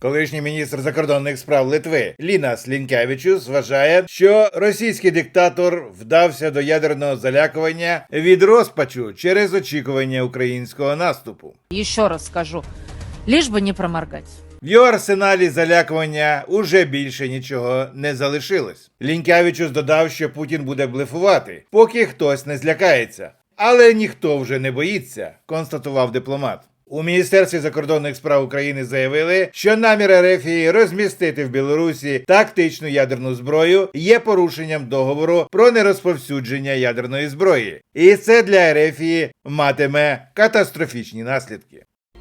Колишній міністр закордонних справ Литви Лінас Лінкевичус вважає, що російський диктатор вдався до ядерного залякування від розпачу через очікування українського наступу. Еще раз скажу, лишь бы не проморгать. В його арсеналі залякування уже більше нічого не залишилось. Лінкявичус додав, що Путін буде блефувати, поки хтось не злякається. Але ніхто вже не боїться, констатував дипломат. У Міністерстві закордонних справ України заявили, що намір Ерефії розмістити в Білорусі тактичну ядерну зброю є порушенням договору про нерозповсюдження ядерної зброї, і це для Ерефії матиме катастрофічні наслідки.